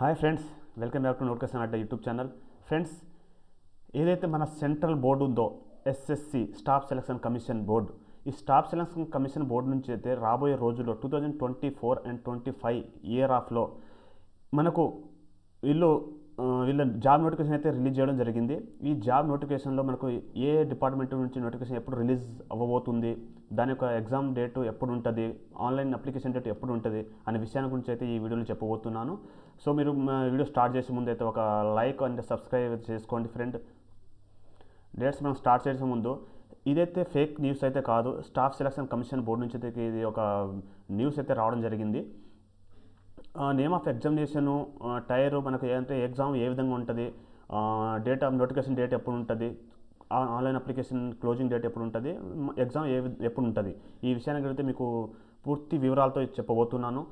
Hi friends welcome back to notification Adda YouTube channel. Friends ఏదైతే మన central board ఉందో SSC staff selection commission board ఈ staff selection commission board నుంచి అయితే రాబోయే రోజుల్లో two thousand twenty four and twenty five year ఆఫ్లో మనకు వీళ్ళు వీళ్ళ జాబ్ నోటిఫికేషన్ అయితే రిలీజ్ చేయడం జరిగింది. ఈ జాబ్ నోటిఫికేషన్లో మనకు ఏ డిపార్ట్మెంట్ నుంచి నోటిఫికేషన్ ఎప్పుడు రిలీజ్ అవ్వబోతుంది దాని యొక్క ఎగ్జామ్ డేట్ ఎప్పుడు ఉంటుంది ఆన్లైన్ అప్లికేషన్ డేట్ ఎప్పుడు ఉంటుంది అనే విషయాన్ని గురించి అయితే ఈ వీడియోలో చెప్పబోతున్నాను. సో మీరు వీడియో స్టార్ట్ చేసే ముందు అయితే ఒక లైక్ అండ్ సబ్స్క్రైబ్ చేసుకోండి ఫ్రెండ్. డేట్స్ మనం స్టార్ట్ చేసే ముందు ఇదైతే ఫేక్ న్యూస్ అయితే కాదు స్టాఫ్ సెలక్షన్ కమిషన్ బోర్డు నుంచి అయితే ఇది ఒక న్యూస్ అయితే రావడం జరిగింది. నేమ్ ఆఫ్ ఎగ్జామినేషను టైరు మనకు ఏంటంటే ఎగ్జామ్ ఏ విధంగా ఉంటుంది డేట్ ఆఫ్ నోటిఫికేషన్ డేట్ ఎప్పుడు ఉంటుంది ఆ- ఆన్లైన్ అప్లికేషన్ క్లోజింగ్ డేట్ ఎప్పుడు ఉంటుంది ఎగ్జామ్ ఏ వి- ఎప్పుడు ఉంటుంది. ఈ విషయానికి అయితే మీకు పూర్తి వివరాలతో చెప్పబోతున్నాను.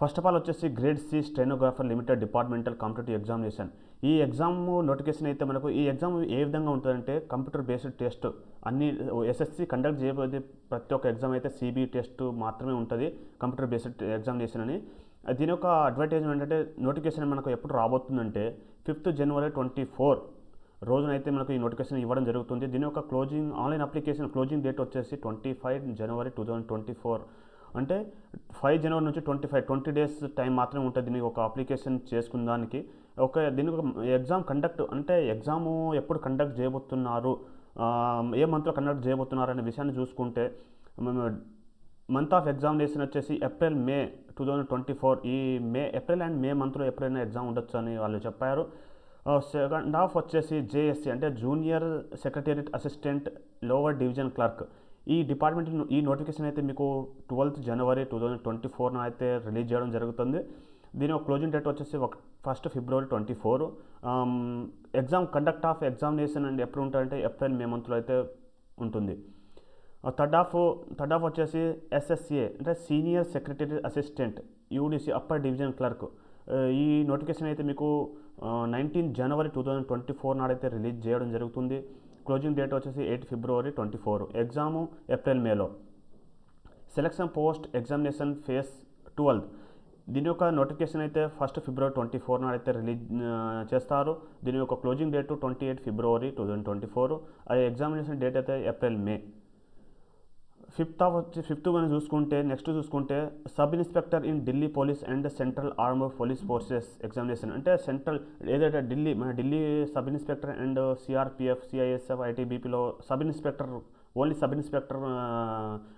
ఫస్ట్ ఆఫ్ ఆల్ వచ్చేసి grade C stenographer limited departmental competitive examination ఈ ఎగ్జామ్ నోటిఫికేషన్ అయితే మనకు ఈ ఎగ్జామ్ ఏ విధంగా ఉంటుందంటే కంప్యూటర్ బేస్డ్ టెస్ట్ అన్ని ఎస్ఎస్సి కండక్ట్ చేయబోయే ప్రతి ఒక్క ఎగ్జామ్ అయితే సిబి టెస్ట్ మాత్రమే ఉంటుంది కంప్యూటర్ బేస్డ్ ఎగ్జామినేషన్ అని. దీని యొక్క అడ్వర్టైజ్మెంట్ ఏంటంటే నోటిఫికేషన్ మనకు ఎప్పుడు రాబోతుందంటే ఫిఫ్త్ జనవరి ట్వంటీ ఫోర్ రోజునైతే మనకు ఈ నోటిఫికేషన్ ఇవ్వడం జరుగుతుంది. దీని యొక్క closing online application closing date వచ్చేసి twenty five January two thousand twenty four అంటే ఫైవ్ జనవరి నుంచి twenty five twenty days time మాత్రమే ఉంటుంది దీనికి ఒక అప్లికేషన్ చేసుకున్నానికి ఒక దీనికి ఒక ఎగ్జామ్ కండక్ట్ అంటే ఎగ్జామ్ ఎప్పుడు కండక్ట్ చేయబోతున్నారు ఏ మంత్లో కండక్ట్ చేయబోతున్నారు అనే విషయాన్ని చూసుకుంటే మంత్ ఆఫ్ ఎగ్జామినేషన్ వచ్చేసి April May two thousand twenty four. ఈ మే ఏప్రిల్ అండ్ మే మంత్లో ఎప్పుడైనా ఎగ్జామ్ ఉండొచ్చు అని వాళ్ళు చెప్పారు. సెకండ్ హాఫ్ వచ్చేసి జేఎస్సీ అంటే junior secretariat assistant lower division clerk. ఈ డిపార్ట్మెంట్ ఈ నోటిఫికేషన్ అయితే మీకు twelfth January two thousand twenty ఫోర్న అయితే రిలీజ్ చేయడం జరుగుతుంది. దీని ఒక క్లోజింగ్ డేట్ వచ్చేసి ఒక first February twenty four. Exam conduct of examination and ఎప్పుడు ఉంటారంటే ఏప్రిల్ మే మంత్లో అయితే ఉంటుంది. థర్డ్ ఆఫ్ థర్డ్ ఆఫ్ వచ్చేసి ఎస్ఎస్సిఏ అంటే senior secretary assistant UDC upper division clerk. ఈ నోటిఫికేషన్ అయితే మీకు nineteen January two thousand twenty four నాడైతే release చేయడం జరుగుతుంది. క్లోజింగ్ డేట్ వచ్చేసి eight February twenty four. Exam April మేలో. Selection post examination phase twelve దీని యొక్క నోటిఫికేషన్ అయితే ఫస్ట్ ఫిబ్రవరి ట్వంటీ ఫోర్ నాడైతే రిలీజ్ చేస్తారు. దీని యొక్క closing date twenty eight February two thousand twenty four అది ఎగ్జామినేషన్ డేట్ అయితే ఏప్రిల్ మే ఫిఫ్త్ ఆఫ్ వచ్చి ఫిఫ్త్ మనం చూసుకుంటే నెక్స్ట్ చూసుకుంటే sub inspector in Delhi police and central arm police forces examination. అంటే సెంట్రల్ ఏదైతే ఢిల్లీ మన Delhi sub inspector and CRPF CISF ఐటీబీపీలో sub inspector only sub inspector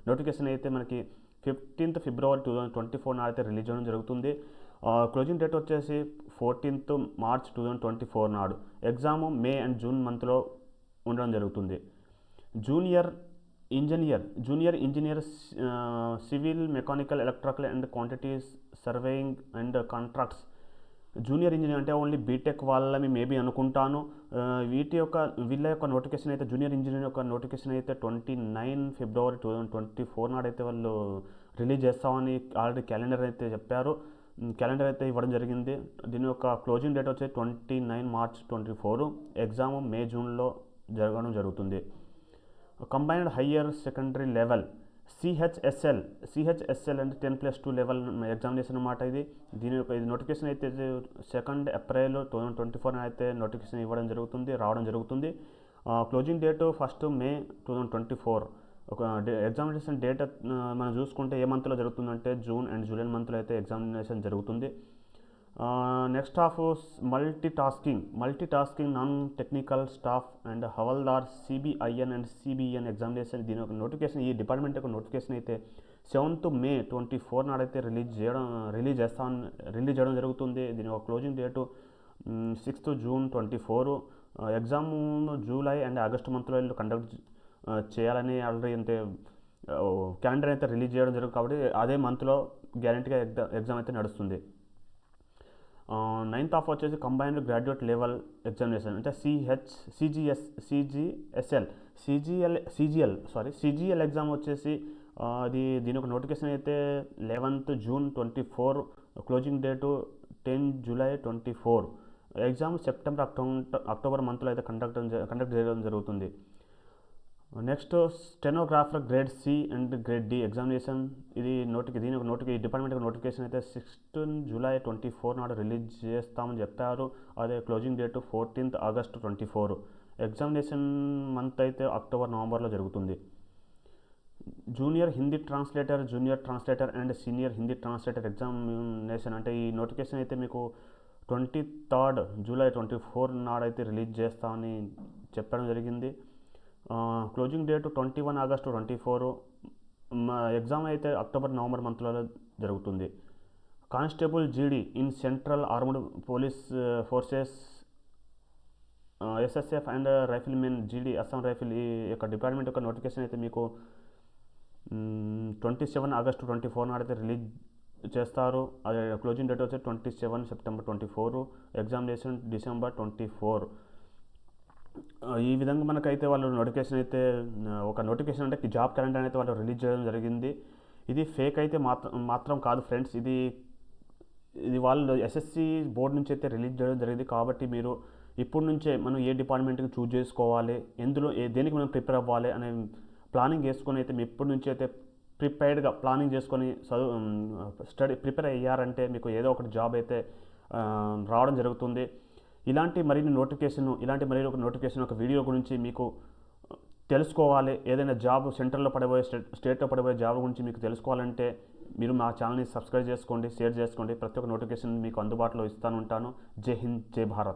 notification అయితే మనకి fifteenth February two thousand twenty four నాడైతే release చేయడం జరుగుతుంది. Closing date వచ్చేసి fourteenth March two thousand twenty four నాడు. Exam May and June మంత్లో ఉండడం జరుగుతుంది. Junior engineer junior engineer civil mechanical electrical and quantities surveying and contracts. Junior engineer అంటే only BTech వాళ్ళని maybe అనుకుంటాను. వీటి యొక్క వీళ్ళ యొక్క నోటిఫికేషన్ అయితే జూనియర్ ఇంజనీర్ యొక్క నోటిఫికేషన్ అయితే twenty nine February two thousand twenty four నాడైతే వాళ్ళు రిలీజ్ చేస్తామని ఆల్రెడీ క్యాలెండర్ అయితే చెప్పారు. క్యాలెండర్ అయితే ఇవ్వడం జరిగింది. దీని యొక్క క్లోజింగ్ డేట్ వచ్చి twenty nine March twenty four. Exam May జూన్లో జరగడం జరుగుతుంది. Combined higher secondary level CHSL CHSL అంటే ten plus two level examination అనమాట ఇది. దీని యొక్క ఇది నోటిఫికేషన్ అయితే second April two thousand twenty four అయితే నోటిఫికేషన్ ఇవ్వడం జరుగుతుంది రావడం జరుగుతుంది. Closing date first May two thousand twenty four ఒక డే ఎగ్జామినేషన్ డేట్ మనం చూసుకుంటే ఏ మంత్లో జరుగుతుందంటే జూన్ అండ్ జూలై మంత్లో అయితే ఎగ్జామినేషన్ జరుగుతుంది. Next of multi tasking multi tasking non technical staff and Havaldar CBIC and CBN examination దీని యొక్క నోటిఫికేషన్ ఈ డిపార్ట్మెంట్ యొక్క నోటిఫికేషన్ అయితే సెవెంత్ మే ట్వంటీ ఫోర్ నాడైతే రిలీజ్ చేయడం రిలీజ్ చేస్తా రిలీజ్ చేయడం జరుగుతుంది. దీని యొక్క closing date sixth June twenty four exam July and August మంత్లో వీళ్ళు కండక్ట్ చేయాలని ఆల్రెడీ అంటే క్యాలెండర్ అయితే రిలీజ్ చేయడం జరుగుతుంది కాబట్టి అదే మంత్లో గ్యారంటీగా ఎగ్జామ్ ఎగ్జామ్ అయితే నడుస్తుంది. నైన్త్ ఆఫ్ వచ్చేసి కంబైన్డ్ గ్రాడ్యుయేట్ లెవెల్ ఎగ్జామినేషన్ అంటే CH CGS CGSL CGL CGL sorry CGL exam వచ్చేసి అది దీని ఒక నోటిఫికేషన్ అయితే eleventh June twenty four closing date ten July twenty four exam September October October మంత్లో అయితే కండక్ట్ కండక్ట్ చేయడం జరుగుతుంది. Next stenographer grade C and grade D examination. ఇది నోటికి దీని ఒక నోటికి డిపార్ట్మెంట్ నోటిఫికేషన్ అయితే సిక్స్టీన్ జూలై ట్వంటీ ఫోర్ నాడు రిలీజ్ చేస్తామని చెప్పారు. అదే closing date fourteenth August twenty four. Examination month అయితే అక్టోబర్ నవంబర్లో జరుగుతుంది. Junior Hindi translator junior translator and senior Hindi translator examination. అంటే ఈ నోటిఫికేషన్ అయితే మీకు twenty third July twenty four నాడైతే release చేస్తామని చెప్పడం జరిగింది. Closing date twenty one August twenty four exam అయితే అక్టోబర్ నవంబర్ మంత్లలో జరుగుతుంది. Constable GD in central armed police forces SSF and riflemen GD Assam rifle ఈ యొక్క డిపార్ట్మెంట్ యొక్క నోటిఫికేషన్ అయితే మీకు twenty seven August twenty four నాడైతే release చేస్తారు. అదే క్లోజింగ్ డేట్ వచ్చి twenty seven September twenty four examination December twenty four ఈ విధంగా మనకైతే వాళ్ళు నోటిఫికేషన్ అయితే ఒక నోటిఫికేషన్ అంటే జాబ్ క్యాలెండర్ అయితే వాళ్ళు రిలీజ్ చేయడం జరిగింది. ఇది ఫేక్ అయితే మాత్రం మాత్రం కాదు ఫ్రెండ్స్. ఇది ఇది వాళ్ళు ఎస్ఎస్సి బోర్డు నుంచి అయితే రిలీజ్ చేయడం జరిగింది. కాబట్టి మీరు ఇప్పటి నుంచే మనం ఏ డిపార్ట్మెంట్కి చూజ్ చేసుకోవాలి ఎందులో ఏ దేనికి మనం ప్రిపేర్ అవ్వాలి అనే ప్లానింగ్ చేసుకొని అయితే మీ ఇప్పటి నుంచి అయితే ప్రిపేర్డ్గా ప్లానింగ్ చేసుకొని చదువు స్టడీ ప్రిపేర్ అయ్యారంటే మీకు ఏదో ఒకటి జాబ్ అయితే రావడం జరుగుతుంది. ఇలాంటి మరిన్ని నోటిఫికేషన్ ఇలాంటి మరి ఒక నోటిఫికేషన్ ఒక వీడియో గురించి మీకు తెలుసుకోవాలి. ఏదైనా జాబ్ సెంటర్లో పడబోయే స్టేట్ స్టేట్లో పడబోయే జాబ్ గురించి మీకు తెలుసుకోవాలంటే మీరు మా ఛానల్ని సబ్స్క్రైబ్ చేసుకోండి షేర్ చేసుకోండి. ప్రతి ఒక్క నోటిఫికేషన్ మీకు అందుబాటులో ఇస్తాను ఉంటాను. జై హింద్ జై భారత్.